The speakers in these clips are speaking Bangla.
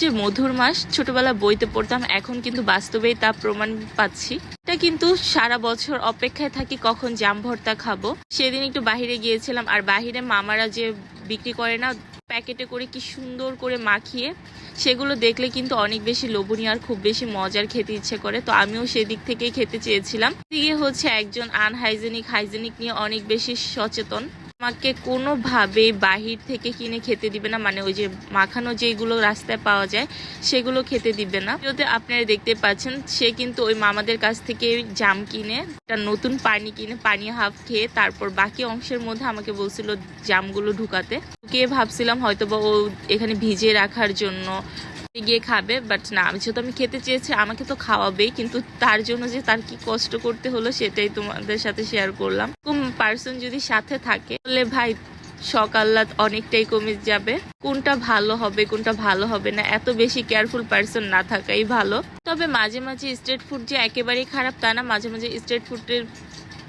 যে মধুর মাস ছোটবেলা বইতে পড়তাম, এখন কিন্তু বাস্তবেই তা প্রমাণ পাচ্ছি। এটা কিন্তু সারা বছর অপেক্ষায় থাকি কখন জাম ভর্তা খাব। সেদিন একটু বাইরে গিয়েছিলাম, আর বাইরে মামারা যে বিক্রি করে না, প্যাকেটে করে কি সুন্দর করে মাখিয়ে, সেগুলো দেখলে কিন্তু অনেক বেশি লোভনীয় আর খুব বেশি মজার খেতে ইচ্ছে করে। তো আমিও সেদিক থেকেই খেতে চেয়েছিলাম। দিকে হচ্ছে একজন আনহাইজেনিক হাইজেনিক নিয়ে অনেক বেশি সচেতন। আমাকে কোনোভাবেই বাহির থেকে কিনে খেতে দিবে না। মানে ওই যে মাখানো যেগুলো রাস্তায় পাওয়া যায়, সেগুলো খেতে দিবে না। যদি আপনারা দেখতে পাচ্ছেন, সে কিন্তু ওই মামাদের কাছ থেকে জাম কিনে, একটা নতুন পানি কিনে, পানি হাফ খেয়ে তারপর বাকি অংশের মধ্যে আমাকে বলছিল জামগুলো ঢুকাতে। ঢুকিয়ে ভাবছিলাম হয়তো বা ও এখানে ভিজিয়ে রাখার জন্য গিয়ে খাবে বাট না, আমি যেহেতু আমি খেতে চেয়েছি, আমাকে তো খাওয়াবেই, কিন্তু তার জন্য যে তার কি কষ্ট করতে হলো সেটাই তোমাদের সাথে শেয়ার করলাম। কোন পার্সন যদি সাথে থাকে, তাহলে ভাই সকাল্লাত অনেকটাই কমে যাবে। কোনটা ভালো হবে, কোনটা ভালো হবে না, এত বেশি কেয়ারফুল পার্সন না থাকাই ভালো। তবে মাঝে মাঝে স্ট্রিট ফুড যে একেবারেই খারাপ তা না, মাঝে মাঝে স্ট্রিট ফুডের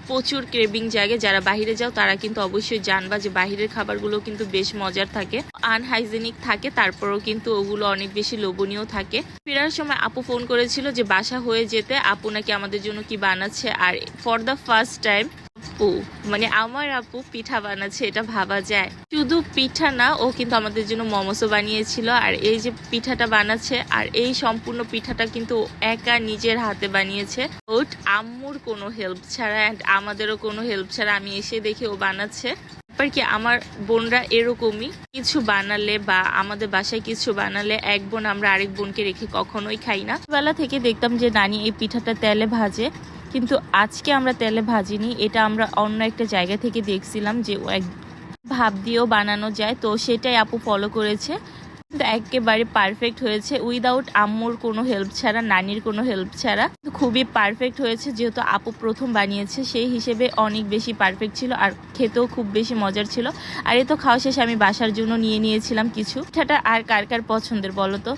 প্রচুর ক্রেভিং জায়গায় যারা বাহিরে যাও, তারা কিন্তু অবশ্যই জানবা যে বাহিরের খাবারগুলো কিন্তু বেশ মজার থাকে আনহাইজেনিক থাকে, তারপরেও কিন্তু ওগুলো অনেক বেশি লোভনীয় থাকে। ফেরার সময় আপু ফোন করেছিল যে বাসা হয়ে যেতে, আপু নাকি আমাদের জন্য কি বানাচ্ছে? আর ফর দ্য ফার্স্ট টাইম আপু মানে আমার আপু পিঠা বানাচ্ছে, এটা ভাবা যায়। শুধু পিঠা না, ও কিন্তু আমাদের জন্য মমসও বানিয়েছিল, আর এই যে পিঠাটা বানাচ্ছে, আর এই সম্পূর্ণ পিঠাটা কিন্তু একা নিজের হাতে বানিয়েছে। ওট, আম্মুর কোনো হেল্প ছাড়া অ্যান্ড আমাদেরও কোনো হেল্প ছাড়া আমি এসে দেখে ও বানাচ্ছে। ব্যাপার কি, আমার বোনরা এরকমই, কিছু বানালে বা আমাদের বাসায় কিছু বানালে এক বোন, আমরা আরেক বোনকে রেখে কখনোই খাই না। বেলা থেকে দেখতাম যে, নানি, এই পিঠাটা তেলে ভাজে। কিন্তু আজকে আমরা তেলে ভাজিনি, এটা আমরা অন্য একটা জায়গা থেকে দেখছিলাম যে এক ভাব দিয়েও বানানো যায়, তো সেটাই আপু ফলো করেছে। একেবারে পারফেক্ট হয়েছে উইদাউট আম্মুর কোনো হেল্প ছাড়া, নানির কোনো হেল্প ছাড়া। খুবই পারফেক্ট হয়েছে, যেহেতু আপু প্রথম বানিয়েছে, সেই হিসেবে অনেক বেশি পারফেক্ট ছিল আর খেতেও খুব বেশি মজার ছিল। আর এ তো খাওয়া শেষে আমি বাসার জন্য নিয়ে নিয়েছিলাম কিছু। পিঠাটা আর কার কার পছন্দের বলো তো?